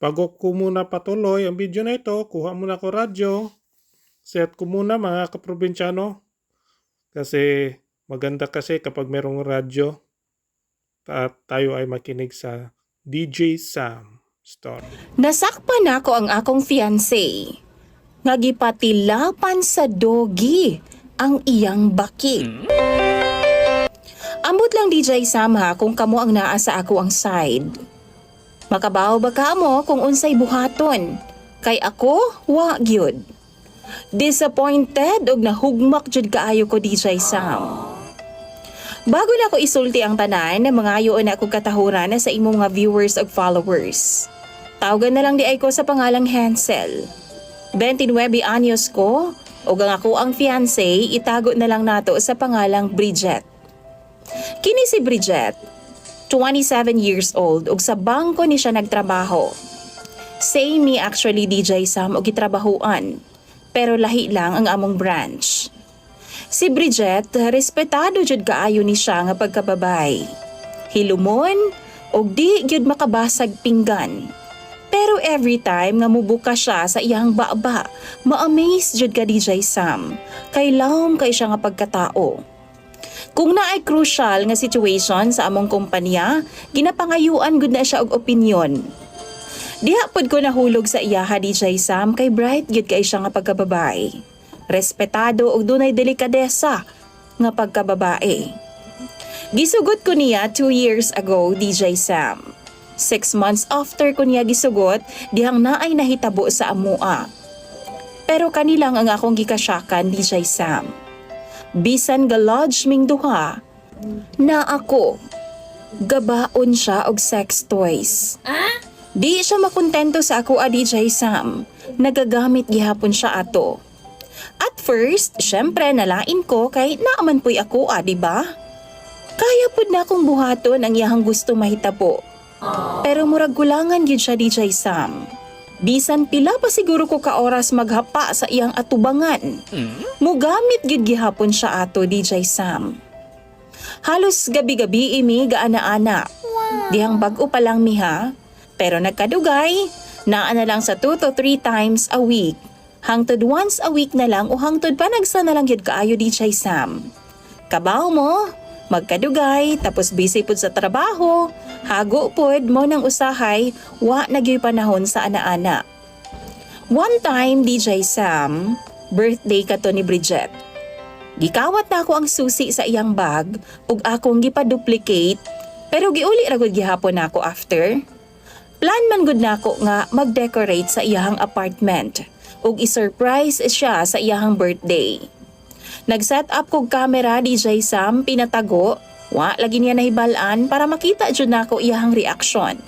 Bago ko muna patuloy ang video na ito, kuha muna ko radyo. Set ko muna mga kaprobinsyano. Kasi maganda kasi kapag merong radyo at tayo ay makinig sa DJ Sam Story. Nasakpan ako ang akong fiancé. Ngagipatilapan sa dogi ang iyang baki. Ambot lang DJ Sam ha kung kamo ang naa sa ako ang side. Makabaw ba ka mo kung unsay buhaton? Kay ako, wa gyud. Disappointed og nahugmak jud kaayo ko DJ Sam. Bago na ako isulti ang tanan, mangayoon na ako katahuran na sa imong mga viewers ug followers. Tawagan na lang di ay ko sa pangalang Hansel. 29 anyos ko, ug ang ako ang fiancé, itago na lang nato sa pangalang Bridget. Kini si Bridget, 27 years old ug sa bangko ni siya nagtrabaho. Same me actually DJ Sam og gitrabahuan, pero lahi lang ang among branch. Si Bridget, respetado jud kaayo ni siya nga pagkababay. Hilumon og di gyud makabasag pinggan. Pero every time nga mubuka siya sa iyang baba, ma-amaze jud ka DJ Sam. Kay lawom kay siya nga pagkatao. Kung naay crucial nga situation sa among kumpanya, ginapangayuan gud na siya og opinyon. Diha pod ko nahulog sa iyaha DJ Sam kay bright gyud kay siya nga pagkababay. Respetado og dunay delikadesa nga pagkababae. Gisugot ko niya 2 years ago DJ Sam. Six months after ko niya gisugot, dihang naay nahitabo sa amua. Pero kanilang ang akong gikasyakan DJ Sam. Bisan galodge ming duha, na ako. Gabaon siya og sex toys. Di siya makontento sa ako a DJ Sam. Nagagamit gihapon siya ato. At first, syempre nalain ko kay naaman po'y ako a, di ba? Kaya pud na akong buhaton ang iyahang gusto mahitabo. Pero murag gulangan gyud siya DJ Sam. Bisan pila pa siguro ko ka oras maghapa sa iyang atubangan. Mugamit gyud gihapon siya ato DJ Sam. Halos gabi-gabi imi gaana-ana. Dihang bag-o pa lang miha. Pero nagkadugay, naa na lang sa 2 to 3 times a week. Hangtod once a week na lang o hangtod pa nagsa na lang gyud kaayo DJ Sam. Kabaw mo, magkadugay, tapos busy pud sa trabaho, hago pud mo ng usahay, wa nagyoy panahon sa ana-ana. One time, DJ Sam, birthday ka to ni Bridget. Gikawat na ako ang susi sa iyang bag ug akong gipa-duplicate pero giuli ra gud gihapon nako after. Plan man gud nako nga mag-decorate sa iyahang apartment ug i-surprise siya sa iyahang birthday. Nag-set up kog camera DJ Sam pinatago, wa lagi niya nahibalan para makita jud nako iyahang reaksyon.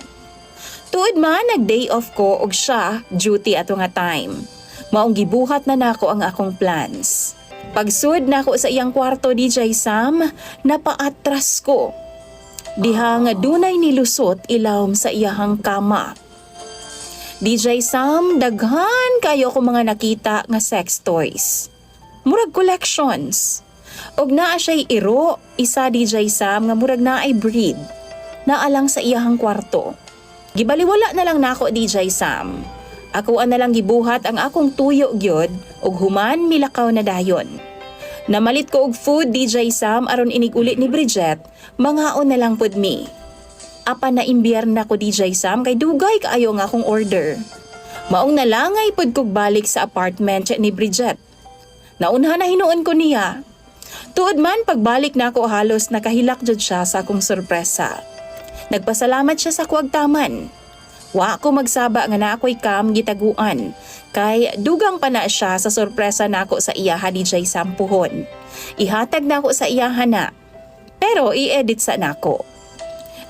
Tuod man nag-day off ko og siya duty ato nga time. Maong gibuhat na nako ang akong plans. Pagsud nako sa iyang kwarto DJ Sam, napaatras ko. Diha nga dunay nilusot ilawom sa iyahang kama. DJ Sam, daghan kayo ko mga nakita nga sex toys. Murag collections. Og naa siya'y iro, isa DJ Sam nga murag naa ay breed. Naalang sa iyahang kwarto. Gibaliwala na lang nako DJ Sam. Ako na lang gibuhat ang akong tuyo gyud ug human milakaw na dayon. Namalit ko og food DJ Sam aron inig ulit ni Bridget, mangaon na lang pud mi. Apa na imbierna ko DJ Sam kay dugay kaayo nga akong order. Maong nalangay pud kog balik sa apartment ni Bridget. Naunha na hinuon ko niya. Tuod man pagbalik na halos nakahilak jud siya sa akong sorpresa. Nagpasalamat siya sa kuwagtaman. Wa ako magsaba nga na ako'y kam gitaguan. Kay dugang pa na siya sa sorpresa nako sa iyaha DJ Sampuhon. Ihatag na sa iyaha na. Pero i-edit sa nako.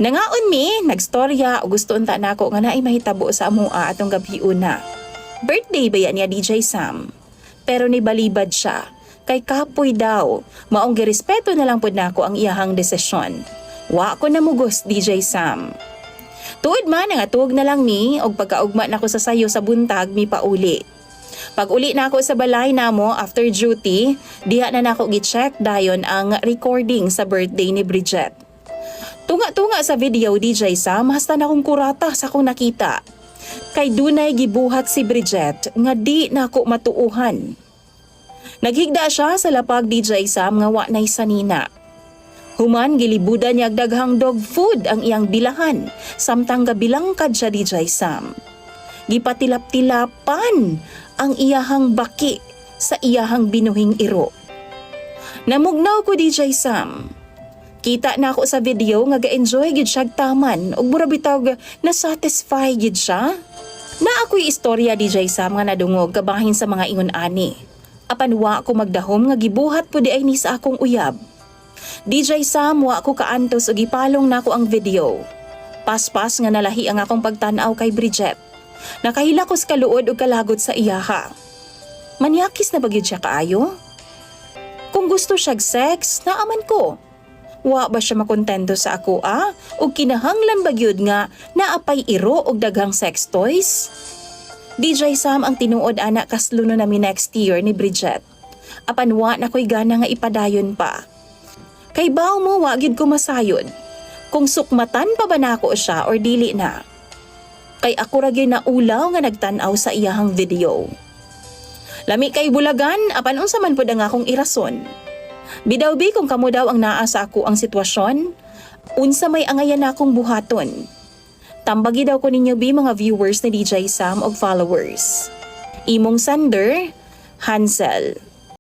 Nangaon mi, nagstorya o gusto unta nako nga naay mahitabo sa amua atong gabi una. Birthday ba yan niya DJ Sam? Pero nibalibad siya. Kay kapoy daw, maong girespeto na lang pud nako ang iyahang desisyon. Wa ko namugos DJ Sam. Tuod man nga tuog na lang ni og pagkaugma nako sa sayo sa buntag mi pauli. Pag uli na ako sa balay namo after duty, diha na nako gi-check dayon ang recording sa birthday ni Bridget. Tunga-tunga sa video DJ Sam, hasta na akong kurata sa akong nakita. Kay dunay gibuhat si Bridget nga di nako matuuhan. Naghigda siya sa lapag DJ Sam nga wa nay sanina. Human gilibudan niya daghang dog food ang iyang bilahan samtang gabilangkad siya DJ Sam. Gipatilap-tilapan ang iyahang baki sa iyahang binuhing iro. Namugnaw ko DJ Sam. Kita na ako sa video nga ga-enjoy gid siya taman ug mura bitaw na satisfy gid siya. Na ako'y istorya DJ Sam nga nadungog kabahin sa mga ingon ani. Apan wa ko magdahom nga gibuhat po di ay ni sa akong uyab. DJ Sam wa ko kaantos ug ipalong nako ang video. Paspas nga nalahi ang akong pagtan-aw kay Bridget. Nakahila ko sa kaluod ug kalagot sa iyaha. Manyakis na bagyod siya kaayo? Kung gusto siyag sex, naaman ko. Wa ba siya makontento sa ako ah? O kinahanglan ba gyud nga naapay iro og daghang sex toys? DJ Sam ang tinuod ana kasluno nami next year ni Bridget. Apan wa na ko'y gana nga ipadayon pa. Kay baw mo wa gyud ko masayod. Kung sukmatan pa ba nako siya or dili na. Kay ako ra na ulaw nga nagtan-aw sa iyahang video. Lami kay bulagan apan unsa man pud ang akong irason. Bidawbi kung kamo daw ang naa sa ako ang sitwasyon, unsa may angayan na akong buhaton. Tambagi daw ko ninyo bi mga viewers ni DJ Sam og followers. Imong Sander, Hansel.